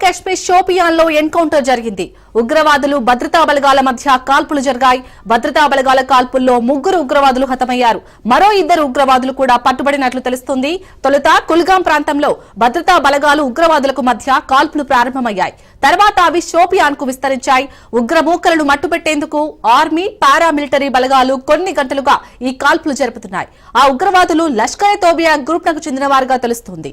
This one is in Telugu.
కాశ్మీర్ షోపియాన్లో ఎన్కౌంటర్ జరిగింది. ఉగ్రవాదులు భద్రతా బలగాల మధ్య కాల్పులు జరిగాయి. భద్రతా బలగాల కాల్పుల్లో ముగ్గురు ఉగ్రవాదులు హతమయ్యారు. మరో ఇద్దరు ఉగ్రవాదులు కూడా పట్టుబడినట్లు తెలుస్తుంది. తొలుత కుల్గాం ప్రాంతంలో భద్రతా బలగాలు ఉగ్రవాదులకు మధ్య కాల్పులు ప్రారంభమయ్యాయి. తర్వాత అవి షోపియాన్కు విస్తరించాయి ఉగ్రమూకలను మట్టుపెట్టేందుకు ఆర్మీ పారామిలిటరీ బలగాలు కొన్ని గంటలుగా ఈ కాల్పులు జరుపుతున్నాయి. ఆ ఉగ్రవాదులు లష్కర్ తోబియా గ్రూప్ నకు చెందిన వారుగా తెలుస్తుంది.